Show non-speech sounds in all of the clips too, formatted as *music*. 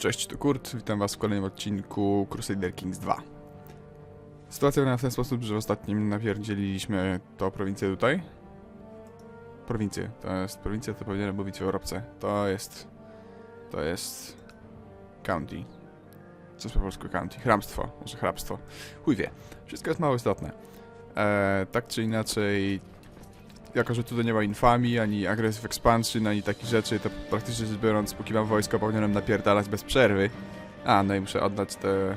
Cześć, to Kurt, witam was w kolejnym odcinku Crusader Kings 2. Sytuacja wygląda w ten sposób, że w ostatnim napierdzieliliśmy tą prowincję tutaj. Prowincję, to jest prowincja, to powinienem mówić w Europce. To jest... to jest... county. Co jest po polsku county? Chramstwo, może hrabstwo. Chuj wie. Wszystko jest mało istotne. E, tak czy inaczej, jako że tutaj nie ma infamii, ani aggressive expansion, ani takich rzeczy, to praktycznie rzecz biorąc, póki mam wojsko, powinienem napierdalać bez przerwy. A, no i muszę oddać te,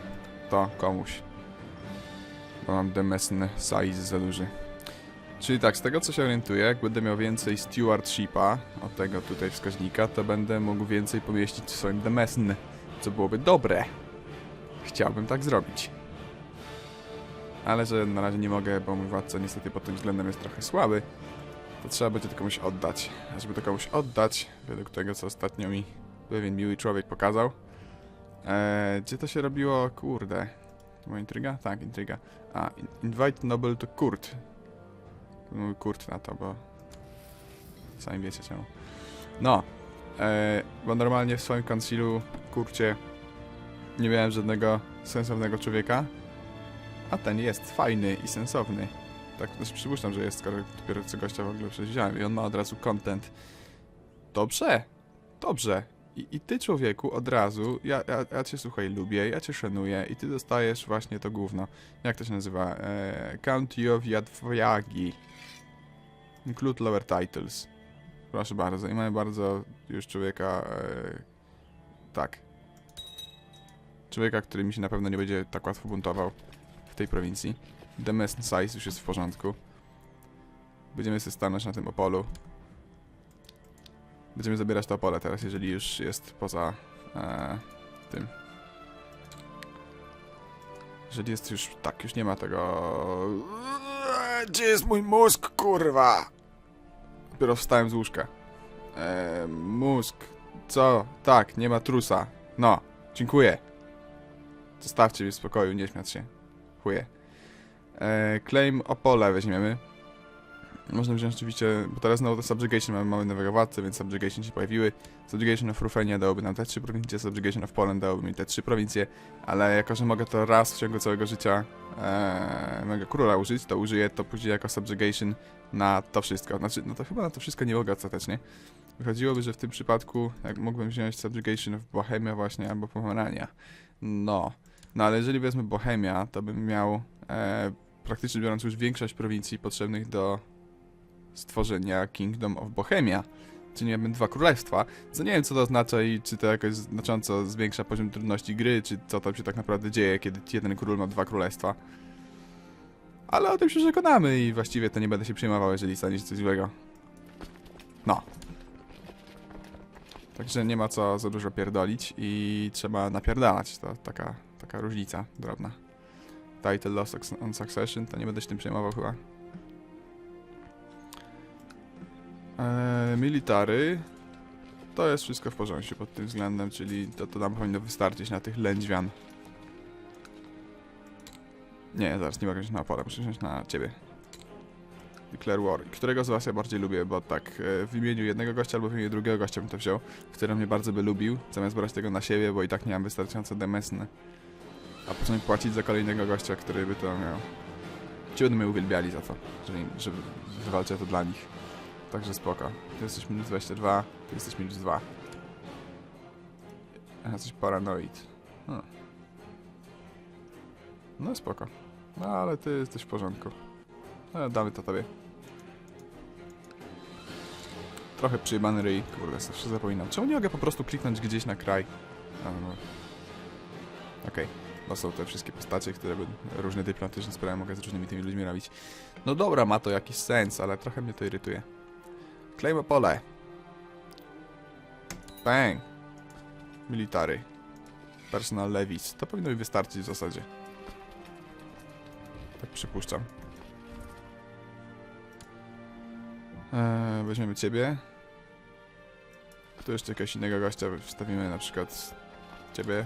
to komuś. Bo mam demesny size za duży. Czyli tak, z tego co się orientuję, jak będę miał więcej stewardshipa, od tego tutaj wskaźnika, to będę mógł więcej pomieścić w swoim demesn, co byłoby dobre. Chciałbym tak zrobić. Ale że na razie nie mogę, bo mój władca niestety pod tym względem jest trochę słaby to trzeba będzie to komuś oddać. A żeby to komuś oddać, według tego co ostatnio mi pewien miły człowiek pokazał, eee, gdzie to się robiło? Kurde. To była intryga? Tak, intryga. A, in- invite noble to Kurt. Mój Kurt na to, bo sami wiecie czemu. No, eee, bo normalnie w swoim koncilu, kurcie, nie miałem żadnego sensownego człowieka, a ten jest fajny i sensowny. Tak, przypuszczam, że jest, skoro dopiero co gościa w ogóle przewidziałem i on ma od razu content. Dobrze, dobrze. I, I ty człowieku od razu, ja, ja, ja cię słuchaj lubię, ja cię szanuję i ty dostajesz właśnie to gówno. Jak to się nazywa? E, County of Jadwiagi. Include lower titles. Proszę bardzo. I mamy bardzo już człowieka, e, tak. Człowieka, który mi się na pewno nie będzie tak łatwo buntował w tej prowincji. Demesne size już jest w porządku. Będziemy sobie stanąć na tym opolu. Będziemy zabierać to opole teraz, jeżeli już jest poza e, tym. Jeżeli jest już, tak, już nie ma tego... Gdzie jest mój mózg, kurwa? Dopiero wstałem z łóżka. E, mózg. Co? Tak, nie ma trusa. No, dziękuję. Zostawcie mnie w spokoju, nie śmiać się. Chuje. E, claim Opole weźmiemy. Można wziąć oczywiście, bo teraz to Subjugation mamy, mamy nowego władcę, więc Subjugation się pojawiły. Subjugation of Ruthenia dałoby nam te trzy prowincje, Subjugation of Poland dałoby mi te trzy prowincje, ale jako, że mogę to raz w ciągu całego życia e, mojego króla użyć, to użyję to później jako Subjugation na to wszystko. Znaczy, no to chyba na to wszystko nie mogę ostatecznie. Wychodziłoby, że w tym przypadku jak mógłbym wziąć Subjugation of Bohemia właśnie, albo Pomerania. No. No ale jeżeli wezmę Bohemia, to bym miał e, praktycznie biorąc już większość prowincji potrzebnych do stworzenia Kingdom of Bohemia. Czyli miałbym dwa królestwa, co nie wiem co to oznacza i czy to jakoś znacząco zwiększa poziom trudności gry, czy co tam się tak naprawdę dzieje, kiedy jeden król ma dwa królestwa. Ale o tym się przekonamy i właściwie to nie będę się przejmował, jeżeli stanie się coś złego. No. Także nie ma co za dużo pierdolić i trzeba napierdalać. To taka, taka różnica drobna. Title Lost on Succession, to nie będę się tym przejmował chyba. Eee, military. To jest wszystko w porządku pod tym względem, czyli to, to nam powinno wystarczyć na tych lędźwian. Nie, zaraz nie mogę wziąć na pole, muszę wziąć na ciebie. Declare War. Którego z was ja bardziej lubię, bo tak e, w imieniu jednego gościa albo w imieniu drugiego gościa bym to wziął, który mnie bardzo by lubił, zamiast brać tego na siebie, bo i tak nie mam wystarczająco demesny. A później płacić za kolejnego gościa, który by to miał. Ci będą uwielbiali za to, że, że wywalczę to dla nich. Także spoko. Ty jesteś minus 22, ty jesteś minus 2. Ja jesteś paranoid. Hmm. No spoko. No ale ty jesteś w porządku. No, damy to tobie. Trochę przyjebany ryj. Kurde, zawsze zapominam. Czemu nie mogę po prostu kliknąć gdzieś na kraj? No. Są te wszystkie postacie, które by różne dyplomatyczne sprawy mogę z różnymi tymi ludźmi robić. No dobra, ma to jakiś sens, ale trochę mnie to irytuje. Claim pole. Bang. Military. Personal levies. To powinno mi wystarczyć w zasadzie. Tak przypuszczam. Eee, weźmiemy ciebie. Tu jeszcze jakiegoś innego gościa wstawimy, na przykład ciebie.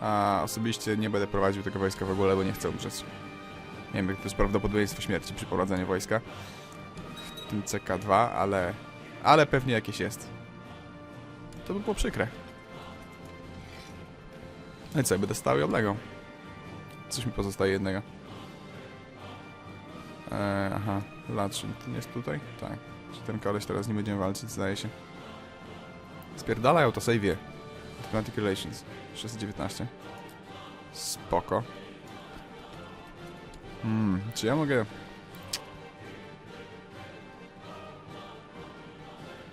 A osobiście nie będę prowadził tego wojska w ogóle, bo nie chcę umrzeć. Nie wiem, jak to jest prawdopodobieństwo śmierci przy prowadzeniu wojska w tym CK2, ale, ale pewnie jakieś jest. To by było przykre. No i co, będę stał i. Coś mi pozostaje jednego. Eee, aha, Latrzyn, jest tutaj? Tak. Czy ten koleś teraz nie będziemy walczyć, zdaje się. Spierdalaj autosejwie. Diplomatic Relations. 619. Spoko. Hmm, czy ja mogę...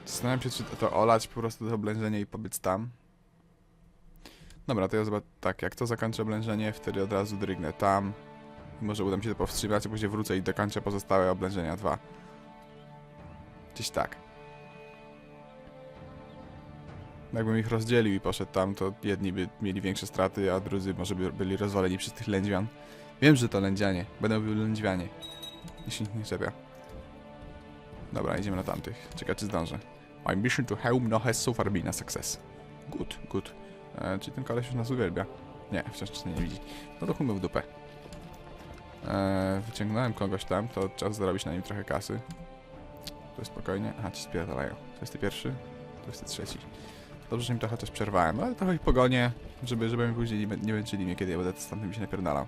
Zastanawiam się, czy to, olać po prostu to oblężenie i pobiec tam. Dobra, to ja zobacz, tak, jak to zakończę oblężenie, wtedy od razu drygnę tam. Może uda mi się to powstrzymać, a później wrócę i dokończę pozostałe oblężenia dwa. Gdzieś tak. Jakbym ich rozdzielił i poszedł tam, to jedni by mieli większe straty, a drudzy może by byli rozwaleni przez tych lędźwian. Wiem, że to lędzianie. Będą byli lędźwianie. Jeśli nikt nie czepia. Dobra, idziemy na tamtych. Ciekawe, czy zdążę. My mission to home no has so far been a success. Good, good. E, czy ten koleś już nas uwielbia? Nie, wciąż nie widzi. No to chumy w dupę. E, wyciągnąłem kogoś tam, to czas zarobić na nim trochę kasy. To jest spokojnie. Aha, ci spierdalają. 21, 23. Dobrze, że im trochę też przerwałem, ale trochę ich pogonię, żeby, żeby mi później nie, męczyli mnie, kiedy ja będę z tamtymi się napierdalał.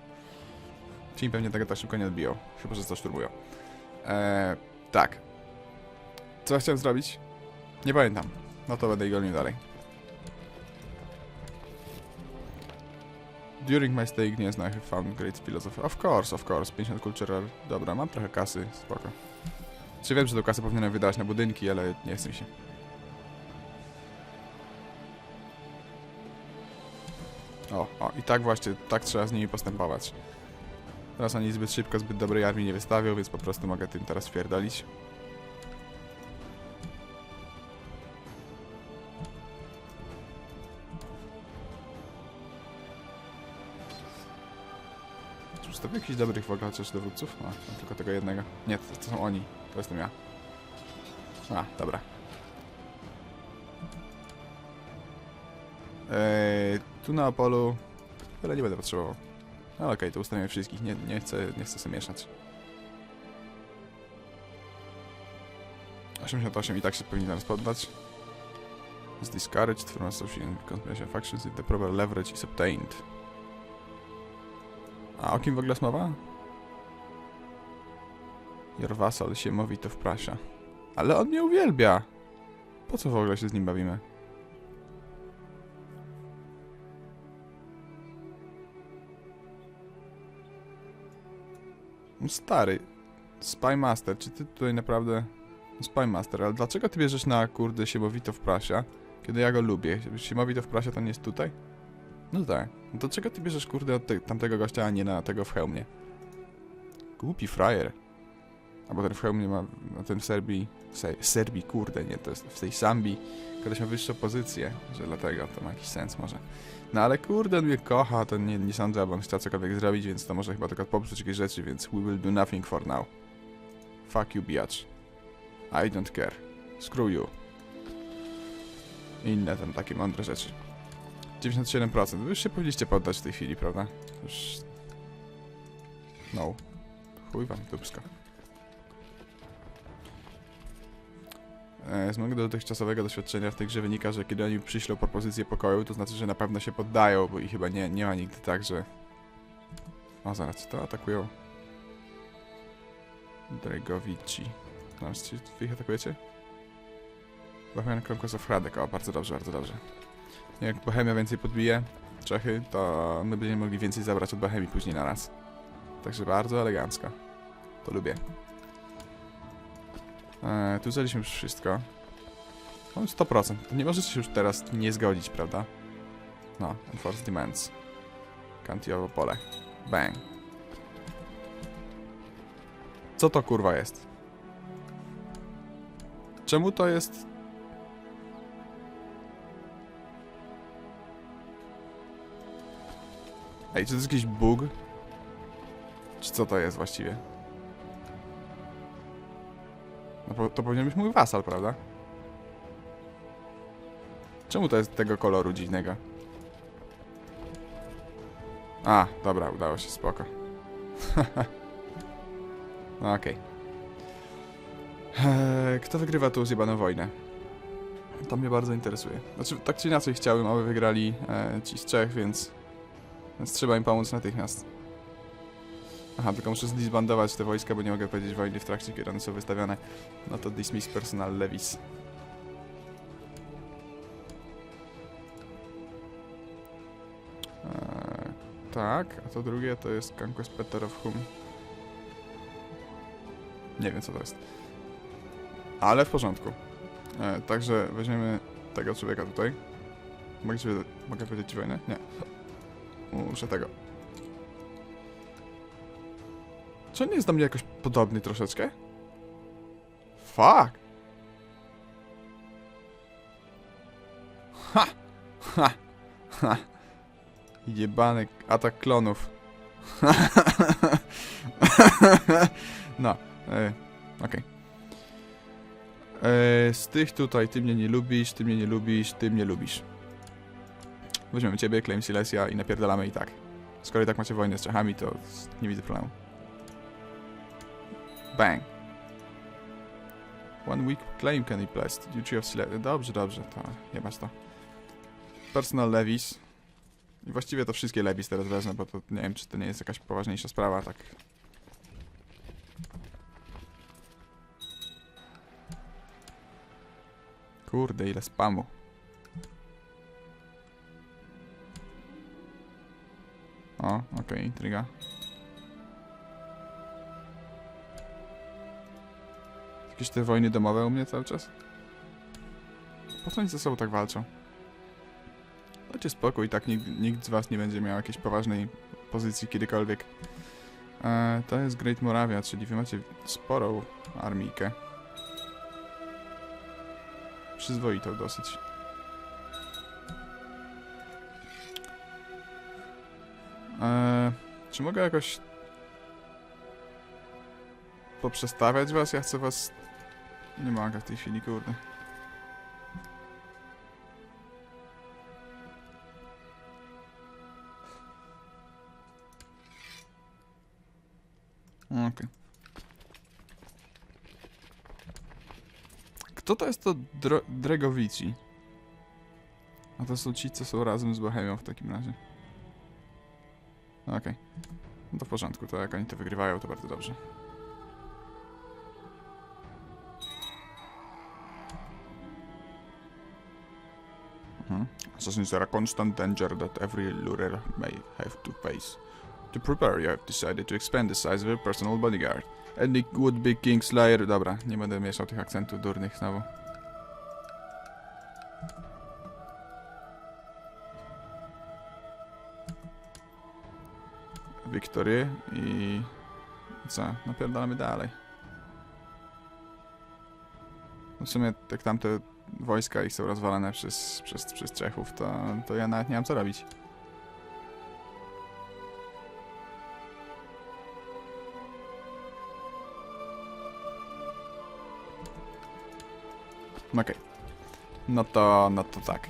Ci mi pewnie tego tak szybko nie odbiją, chyba że coś turbują. Eee, tak. Co ja chciałem zrobić? Nie pamiętam. No to będę ich dalej. During my stay in Gniezno I found great philosophy. Of course, of course. 50 cultural. Dobra, mam trochę kasy, spoko. Czy wiem, że tą kasę powinienem wydać na budynki, ale nie chcę mi się. O, o, i tak właśnie, tak trzeba z nimi postępować. Teraz oni zbyt szybko, zbyt dobrej armii nie wystawią, więc po prostu mogę tym teraz wpierdolić. Czy ustawię jakichś dobrych w ogóle chociaż dowódców? No, mam tylko tego jednego. Nie, to, to są oni. To jestem ja. A, dobra. Eee, tu na Apollo... Ale nie będę potrzebował. No okej, to ustawiamy wszystkich. Nie, nie, chcę, nie chcę sobie mieszać. 88 i tak się powinien zaraz poddać. Is discouraged from associating conspiracy factions if the proper leverage is obtained. A o kim w ogóle jest mowa? Your vassal się mówi to w prasie. Ale on mnie uwielbia! Po co w ogóle się z nim bawimy? Stary, Spy Master, czy ty tutaj naprawdę... No Spy Master, ale dlaczego ty bierzesz na kurde Siemowito w prasie, kiedy ja go lubię? Siemowito w prasie to nie jest tutaj? No tak. No to czego ty bierzesz kurde od te, tamtego gościa, a nie na tego w hełmie? Głupi frajer. Albo ten w hełmie ma, no ten w Serbii, w Se- Serbii, kurde, nie, to jest w tej Sambii, koleś ma wyższą pozycję, że dlatego to ma jakiś sens może. No ale kurde, on mnie kocha, to nie, nie sądzę, aby on chciał cokolwiek zrobić, więc to może chyba tylko popsuć jakieś rzeczy, więc we will do nothing for now. Fuck you, biatch. I don't care. Screw you. Inne tam takie mądre rzeczy. 97%. Wy już się powinniście poddać w tej chwili, prawda? Już... No. Chuj wam, dupsko. Z mojego dotychczasowego doświadczenia w tej grze wynika, że kiedy oni przyślą propozycję pokoju, to znaczy, że na pewno się poddają, bo i chyba nie, nie ma nigdy tak, że... O, zaraz, to atakują. Dregowici. No, czy wy ich atakujecie? Bohemian Conquest of Hradek. O, bardzo dobrze, bardzo dobrze. Jak Bohemia więcej podbije Czechy, to my będziemy mogli więcej zabrać od Bohemii później na raz. Także bardzo elegancko. To lubię. Eee, tu zaliśmy już wszystko. No 100%. To nie możecie się już teraz nie zgodzić, prawda? No, Enforced Demands. Kantiowo pole. Bang. Co to kurwa jest? Czemu to jest... Ej, czy to jest jakiś bug? Czy co to jest właściwie? No to powinien być mój wasal, prawda? Czemu to jest tego koloru dziwnego? A, dobra, udało się, spoko. *laughs* no okej. Eee, Kto wygrywa tą zjebaną wojnę? To mnie bardzo interesuje. Znaczy, tak czy inaczej chciałem, aby wygrali e, ci z Czech, więc Więc trzeba im pomóc natychmiast. Aha, tylko muszę zdisbandować te wojska, bo nie mogę powiedzieć wojny w trakcie, kiedy one są wystawiane. No to dismiss personal levis. Eee, tak, a to drugie to jest Conquest Peter of Whom. Nie wiem co to jest. Ale w porządku. E, także weźmiemy tego człowieka tutaj. Mogę, ci, mogę powiedzieć ci wojnę? Nie. Muszę tego. Czy on nie jest do mnie jakoś podobny troszeczkę? Fuck! Ha! Ha! Ha! Jebany atak klonów. *laughs* no, e, okej. E, z tych tutaj, ty mnie nie lubisz, ty mnie nie lubisz, ty mnie lubisz. Weźmiemy ciebie, Claim Silesia i napierdalamy i tak. Skoro i tak macie wojnę z Czechami, to nie widzę problemu. Bang. One week claim can be placed. Duty of Silesia. Dobrze, dobrze, to masz to. Personal levies. I właściwie to wszystkie levies teraz wezmę, bo to nie wiem, czy to nie jest jakaś poważniejsza sprawa, tak. Kurde, ile spamu. O, okej, intryga. Jakieś te wojny domowe u mnie cały czas? Po co oni ze sobą tak walczą? Dajcie spokój, tak nikt, nikt z was nie będzie miał jakiejś poważnej pozycji kiedykolwiek. E, to jest Great Moravia, czyli wy macie sporą armijkę. Przyzwoitą dosyć. Eee, czy mogę jakoś poprzestawiać was? Ja chcę was... Nie mogę w tej chwili, kurde. Okej. Kto to jest to Dregowici? A to są ci, co są razem z Bohemią w takim razie. Okej. No to w porządku, to jak oni to wygrywają, to bardzo dobrze. Assassins are a constant danger that every lurer may have to face. To prepare, you have decided to expand the size of your personal bodyguard. It would be Kingslayer... Dobra, nie będę mieszał tych akcentów durnych znowu. Wiktorię i... co? Napierdalamy dalej. W sumie jak tamte wojska ich są rozwalane przez, przez, przez Czechów, to, to ja nawet nie mam co robić. Okej. No to, no to tak.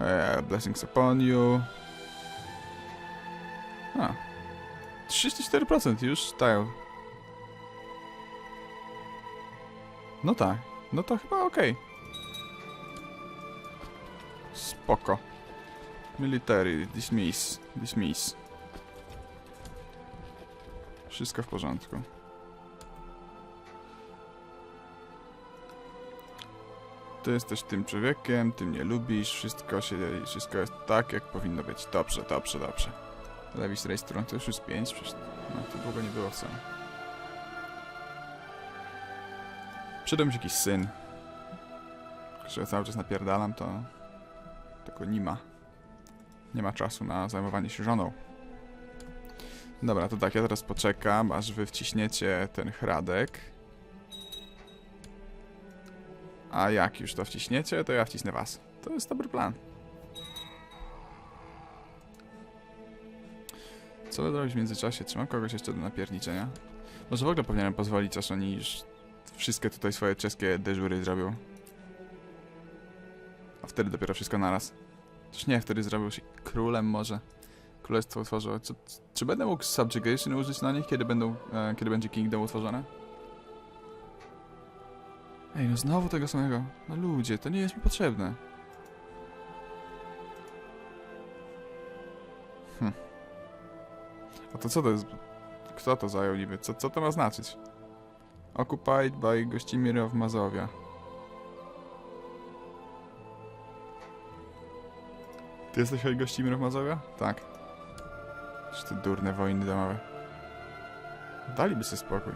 Eee, blessings upon you. A. 34% już dają. No tak. No to chyba okej. Spoko. Military, dismiss, dismiss. Wszystko w porządku. Ty jesteś tym człowiekiem, ty mnie lubisz, wszystko się, wszystko jest tak, jak powinno być. Dobrze, dobrze, dobrze. Levis Race to już jest 5, przecież no, to długo nie było wcale. Przydał mi się jakiś syn. Że cały czas napierdalam, to... Tego nie ma. Nie ma czasu na zajmowanie się żoną. Dobra, to tak, ja teraz poczekam, aż wy wciśniecie ten hradek. A jak już to wciśniecie, to ja wcisnę was. To jest dobry plan. Co zrobić w międzyczasie? Czy mam kogoś jeszcze do napierniczenia? Może w ogóle powinienem pozwolić, aż oni już wszystkie tutaj swoje czeskie dyżury zrobią. A wtedy dopiero wszystko naraz. Też nie, wtedy zrobił się królem może. Królestwo utworzyło. Czy, czy będę mógł subjugation użyć na nich, kiedy będą, e, kiedy będzie kingdom utworzone? Ej, no znowu tego samego. No ludzie, to nie jest mi potrzebne. A to co to jest? Kto to zajął niby? Co, co to ma znaczyć? Occupied by Gościmir of Mazowia. Ty jesteś od Gościmir of Mazowia? Tak. Czy te durne wojny domowe. Daliby sobie spokój.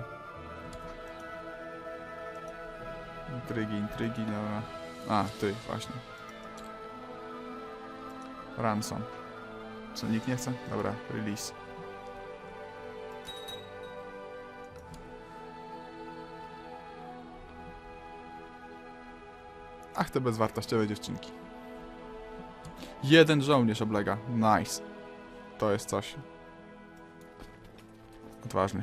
Intrygi, intrygi, dobra. A, ty, właśnie. Ransom. Co, nikt nie chce? Dobra, release. Ach, te bezwartościowe dziewczynki. Jeden żołnierz oblega. Nice. To jest coś. Odważny.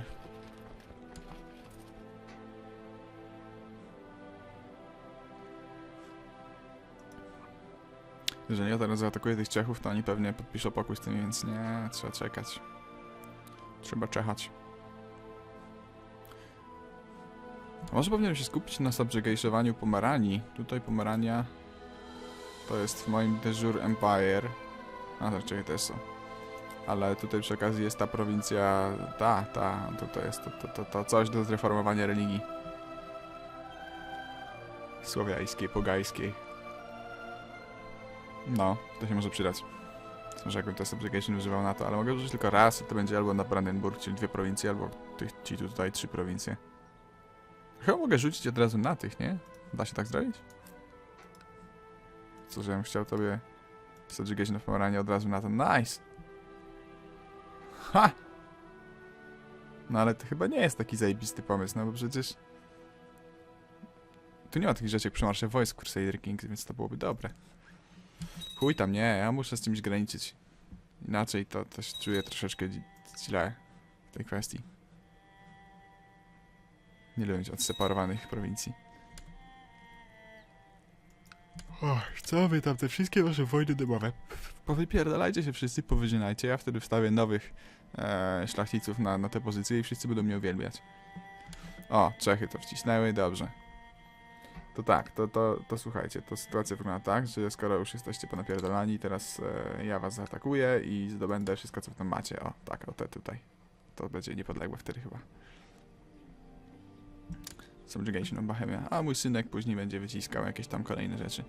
Jeżeli ja teraz zaatakuję tych Czechów, to oni pewnie podpiszą pokój z tym, więc nie, trzeba czekać. Trzeba czekać. Może powinienem się skupić na subjugatiowaniu Pomeranii. Tutaj Pomerania to jest w moim de jure Empire. A tak, czekaj, to jest to. Ale tutaj przy okazji jest ta prowincja, ta, ta, tutaj jest to, to, to, to coś do zreformowania religii. Słowiańskiej, pogajskiej. No, to się może przydać. Może jakbym te subjugation używał na to, ale mogę użyć tylko raz i to będzie albo na Brandenburg, czyli dwie prowincje, albo tych, ci tutaj trzy prowincje. Chyba mogę rzucić od razu na tych, nie? Da się tak zrobić? Co, że ja bym chciał tobie subjugation of Pomerania od razu na to. Nice! Ha! No ale to chyba nie jest taki zajebisty pomysł, no bo przecież... Tu nie ma takich rzeczy jak przemarsze wojsk Crusader Kings, więc to byłoby dobre. Chuj tam, nie, ja muszę z czymś graniczyć. Inaczej to, to się czuję troszeczkę źle w tej kwestii. Nie lubię mieć odseparowanych prowincji. Och, co wy tam, te wszystkie wasze wojny domowe? Powypierdalajcie się wszyscy, powyżynajcie, ja wtedy wstawię nowych e, szlachciców na, na te pozycje i wszyscy będą mnie uwielbiać. O, Czechy to wcisnęły, dobrze. To tak, to, to, to słuchajcie, to sytuacja wygląda tak, że skoro już jesteście ponapierdalani, teraz e, ja was zaatakuję i zdobędę wszystko, co w tam macie. O, tak, o te tutaj. To będzie niepodległe wtedy chyba. Subjugation of Bohemia. A mój synek później będzie wyciskał jakieś tam kolejne rzeczy.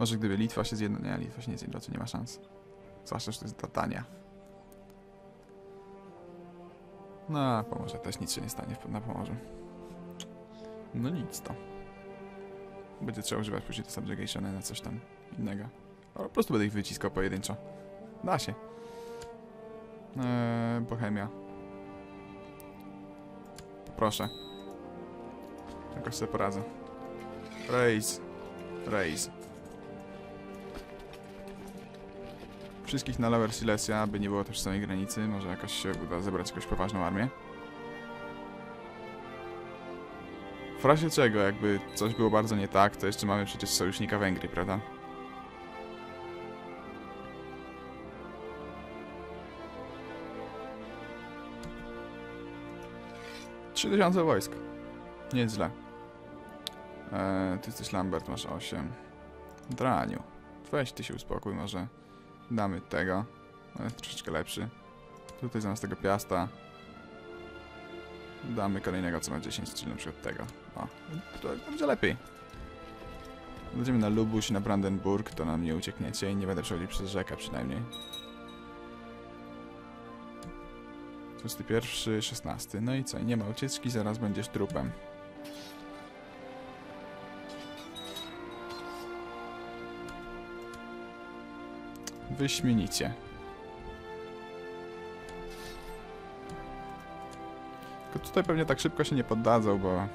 Może gdyby Litwa się zjedno... Nie, Litwa się nie zjednoczy, nie ma szans. Zwłaszcza, że to jest Tatania. No, pomoże też nic się nie stanie na Pomorzu. No nic to. Będzie trzeba używać później te subjugationy na coś tam innego. A po prostu będę ich wyciskał pojedynczo. Da się. Eee, Bohemia. Proszę. Jakoś sobie poradzę. Raise. Raise. Wszystkich na Lower Silesia, aby nie było też samej granicy. Może jakoś się uda zebrać jakąś poważną armię. W razie czego, jakby coś było bardzo nie tak, to jeszcze mamy przecież sojusznika Węgry, prawda? Trzy tysiące wojsk. Nie jest źle. Eee, ty jesteś Lambert, masz 8. Draniu. Weź ty się uspokój, może damy tego. On jest troszeczkę lepszy. Tutaj zamiast tego piasta damy kolejnego, co ma 10, czyli na przykład tego. O, to będzie lepiej. Będziemy na Lubuś, na Brandenburg, to nam nie uciekniecie i nie będę przechodził przez rzekę przynajmniej. 21, 16. No i co? Nie ma ucieczki, zaraz będziesz trupem. Wyśmienicie. Tylko tutaj pewnie tak szybko się nie poddadzą, bo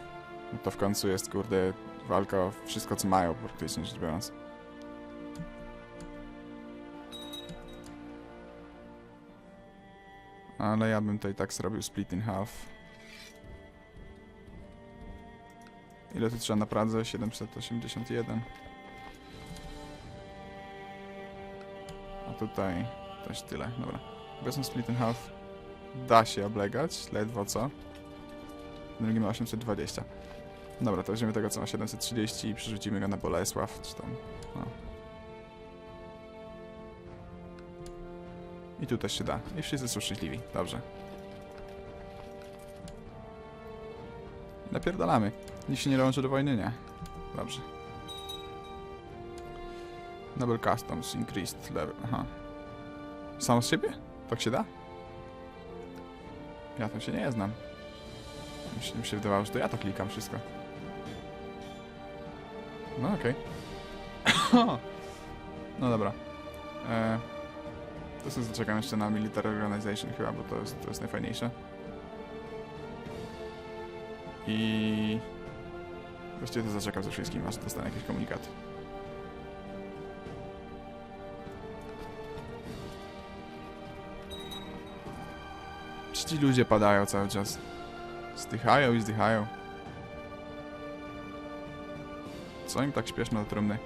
no to w końcu jest, kurde, walka o wszystko, co mają, praktycznie rzecz biorąc. Ale ja bym tutaj tak zrobił split in half. Ile tu trzeba na Pradze? 781. tutaj też tyle, dobra. Obecny split in half da się oblegać, ledwo co. Drugi ma 820. Dobra, to weźmiemy tego, co ma 730 i przerzucimy go na Bolesław, czy tam, no. I tu też się da. I wszyscy są szczęśliwi. Dobrze. Napierdalamy. Nikt się nie dołączy do wojny? Nie. Dobrze. Noble Customs increased level. Aha. Sam z siebie? Tak się da? Ja tam się nie znam. Mi się, mi się wydawało, że to ja to klikam wszystko. No okej. *coughs* no dobra. E, to sobie zaczekam jeszcze na Military Organization chyba, bo to jest, to jest najfajniejsze. I... Właściwie to zaczekam ze wszystkim, aż dostanę jakiś komunikat. Ci ludzie padają cały czas? Zdychają i zdychają. Co im tak śpieszno do trumny?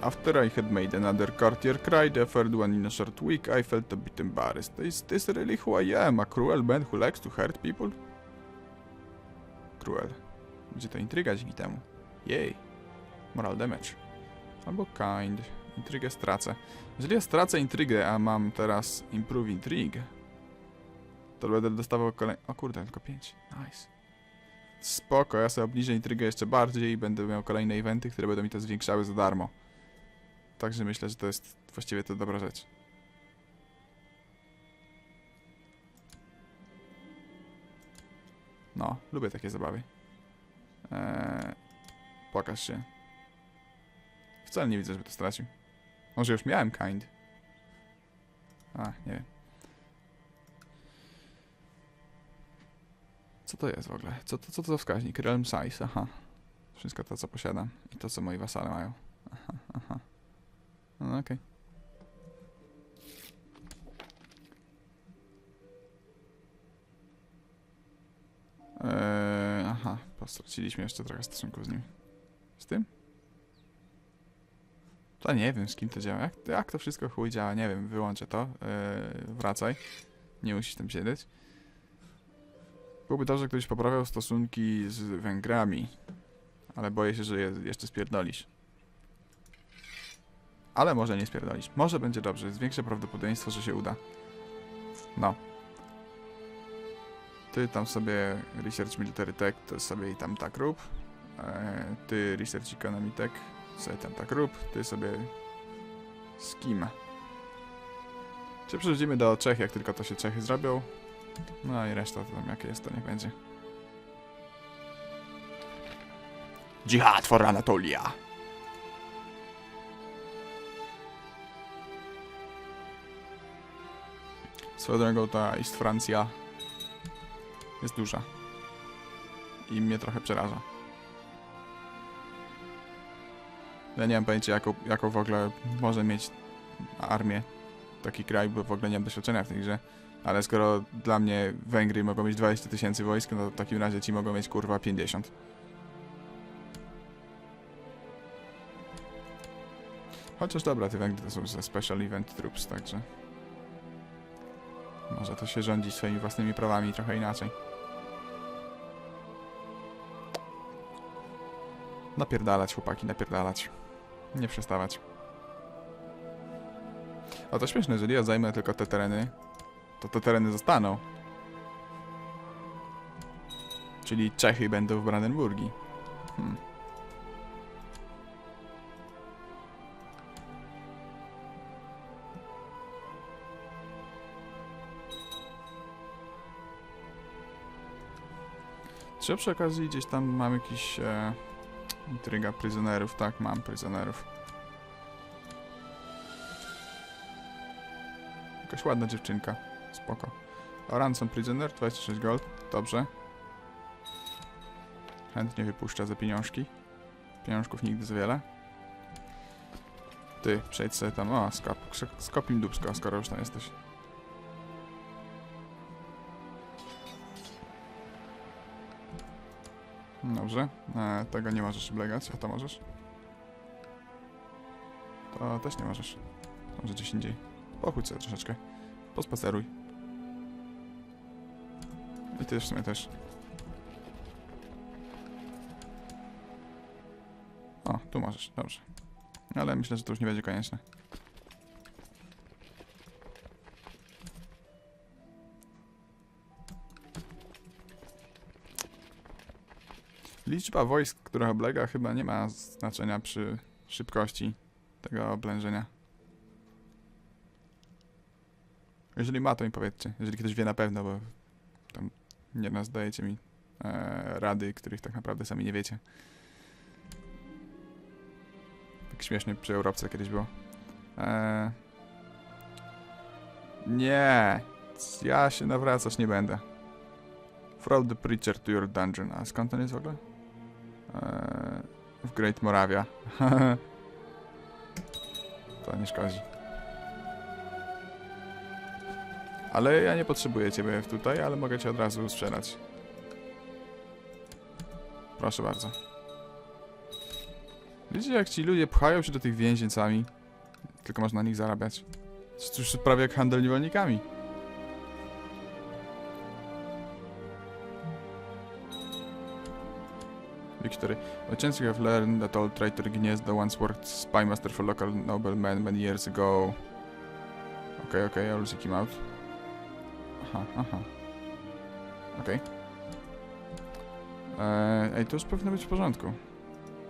After I had made another courtier cry the third one in a short week, I felt a bit embarrassed. Is this really who I am? A cruel man who likes to hurt people? Cruel. Będzie to intryga dzięki temu. Jej. Moral damage. Albo kind. Intrygę stracę. Jeżeli ja stracę intrygę, a mam teraz improve intrigue, to będę dostawał kolej... O kurde, tylko 5. Nice. Spoko, ja sobie obniżę intrygę jeszcze bardziej i będę miał kolejne eventy, które będą mi to zwiększały za darmo. Także myślę, że to jest właściwie to dobra rzecz. No, lubię takie zabawy. Eee, pokaż się. Wcale nie widzę, żeby to stracił. Może już miałem kind. A, nie wiem. Co to jest w ogóle? Co to, co to za wskaźnik? Realm size, aha. Wszystko to, co posiadam. I to, co moi wasale mają. Aha, aha. No okej. Eee, aha, postraciliśmy jeszcze trochę stosunków z nim. Z tym? To nie wiem, z kim to działa. Jak, jak to wszystko chuj działa? Nie wiem, wyłączę to. Eee, wracaj. Nie musisz tam siedzieć. Byłoby że ktoś poprawiał stosunki z Węgrami. Ale boję się, że je jeszcze spierdolisz. Ale może nie spierdolisz. Może będzie dobrze. Jest większe prawdopodobieństwo, że się uda. No. Ty tam sobie Research Military Tech, to sobie i tam tak rób. E, ty Research Economy Tech, sobie tam tak rób. Ty sobie z kim? Czy przerzucimy do Czech, jak tylko to się Czechy zrobią. No i reszta to tam jakie jest, to niech będzie. Jihad for Anatolia. Swoją drogą ta East Francja jest duża. I mnie trochę przeraża. Ja nie mam pojęcia, jaką, jaką w ogóle może mieć armię taki kraj, bo w ogóle nie mam doświadczenia w tej grze. Ale skoro dla mnie Węgry mogą mieć 20 tysięcy wojsk, no to w takim razie ci mogą mieć kurwa 50. Chociaż dobra, te Węgry to są ze Special Event Troops, także... Może to się rządzi swoimi własnymi prawami trochę inaczej. Napierdalać, chłopaki, napierdalać. Nie przestawać. A to śmieszne, jeżeli ja zajmę tylko te tereny, to te tereny zostaną. Czyli Czechy będą w Brandenburgii. Hmm. Czy przy okazji gdzieś tam mam jakiś e, intryga pryzjonerów? Tak, mam pryzjonerów. Jakaś ładna dziewczynka. Spoko. Ransom Prisoner, 26 gold. Dobrze. Chętnie wypuszcza za pieniążki. Pieniążków nigdy za wiele. Ty, przejdź sobie tam. O, skop, skop im dupsko, skoro już tam jesteś. Dobrze. E, tego nie możesz oblegać, a to możesz. To też nie możesz. Może gdzieś indziej. Pochódź sobie troszeczkę. Pospaceruj. I ty w sumie też. Tu możesz, dobrze. Ale myślę, że to już nie będzie konieczne. Liczba wojsk, która oblega, chyba nie ma znaczenia przy szybkości tego oblężenia. Jeżeli ma, to mi powiedzcie. Jeżeli ktoś wie na pewno, bo tam nie nas dajecie mi e, rady, których tak naprawdę sami nie wiecie. Tak śmiesznie przy Europce kiedyś było. E, nie, ja się nawracać nie będę. Throw the preacher to your dungeon. A skąd on jest w ogóle? E, w Great Moravia. *laughs* to nie szkodzi. Ale ja nie potrzebuję ciebie tutaj, ale mogę cię od razu sprzedać. Proszę bardzo. Wiecie, jak ci ludzie pchają się do tych więzień sami? Tylko można na nich zarabiać. Już prawie jak handel niewolnikami. Victory. By chance you have learned that old traitor Gniezdo once worked spy master for local noblemen many years ago. Okay, okay, I'll seek him out. Aha, aha. Okej. Eee, ej, to już powinno być w porządku.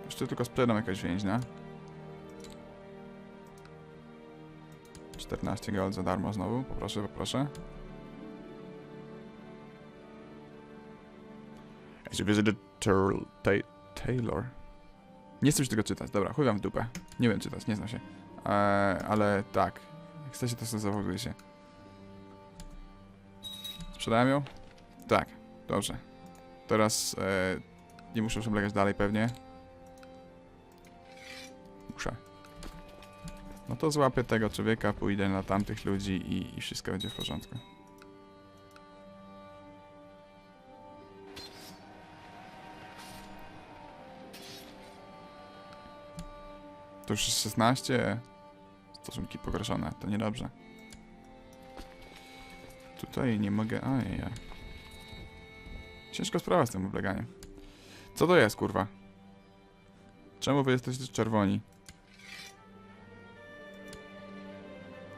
Jeszcze tylko sprzedam jakaś więźnia. 14 gold za darmo znowu, poproszę, poproszę. You visited ta Taylor. Nie chcę już tego czytać, dobra, chuj wam w dupę. Nie wiem czytać, nie znam się. Eee, ale tak, jak chcecie to sobie zawodujcie. Sprzedałem ją? Tak, dobrze. Teraz e, nie muszę przeblegać dalej pewnie. Muszę. No to złapię tego człowieka, pójdę na tamtych ludzi i, i wszystko będzie w porządku. To już jest 16. Stosunki pogorszone, to niedobrze. Tutaj nie mogę. Ojej. Ciężko sprawa z tym obleganiem. Co to jest, kurwa? Czemu wy jesteście czerwoni?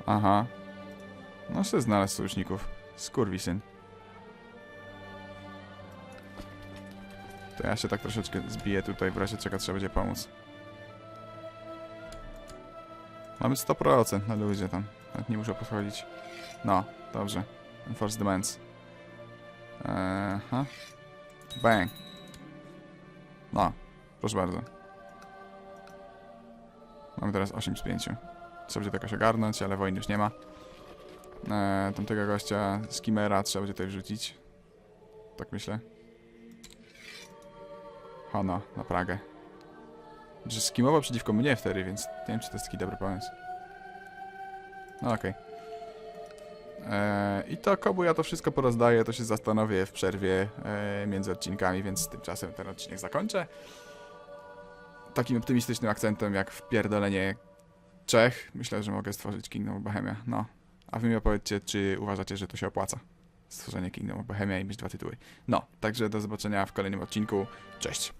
Aha. No se znalazł sojuszników. Skurwisyn. To ja się tak troszeczkę zbiję tutaj, w razie czego trzeba będzie pomóc. Mamy 100% na ludzie tam. Nawet nie muszę podchodzić. No, dobrze. Enforce demands. Aha. Bang. No, proszę bardzo. Mamy teraz 8 z 5. Trzeba będzie to jakoś ogarnąć, ale wojny już nie ma. Eee, tamtego gościa z Kimera trzeba będzie tutaj wrzucić. Tak myślę. Hono, na Pragę. Że skimował przeciwko mnie wtedy, więc nie wiem, czy to jest taki dobry pomysł. No okej. Eee, I to komu ja to wszystko porozdaję, to się zastanowię w przerwie e, między odcinkami, więc tymczasem ten odcinek zakończę. Takim optymistycznym akcentem jak wpierdolenie Czech. Myślę, że mogę stworzyć Kingdom of Bohemia. No. A wy mi opowiedzcie, czy uważacie, że to się opłaca. Stworzenie Kingdom of Bohemia i mieć dwa tytuły. No, także do zobaczenia w kolejnym odcinku. Cześć.